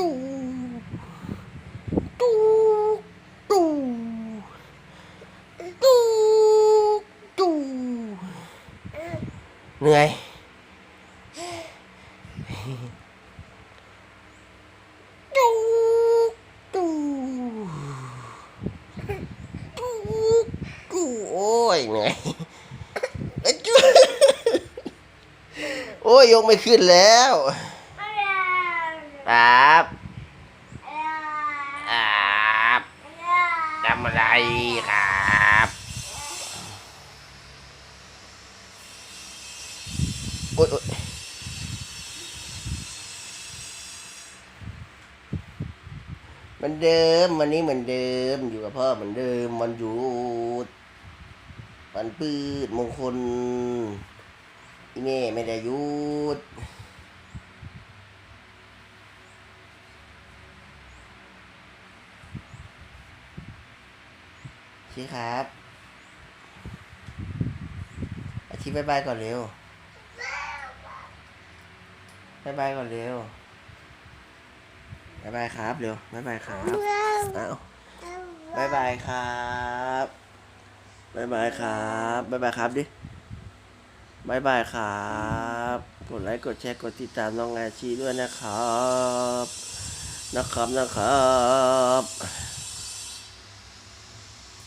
ตูตูตูตูตูเหนื่อยตูตูตูตูโอ้ยเหนื่อยอะจุ๊โอ้ยยกไม่ขึ้นแล้ว ครับครับทำอะไรครับโอ๊ยโอ๊ยเหมันเดิมวันนี้เหมือนเดิมอยู่กับพ่อเหมือนเดิมวันหยุดวันพืชมงคลอีเม่ไม่ได้หยุด ชี้ครับ อาชีพบายบายก่อนเร็วบายบายก่อนเร็วบายบายครับเร็วบายบายครับเอาบายบายครับบายบายครับบายบายครับดิบายบายครับ กดไลค์กดแชร์กดติดตามน้องอาชีด้วยนะครับ นะครับนะครับ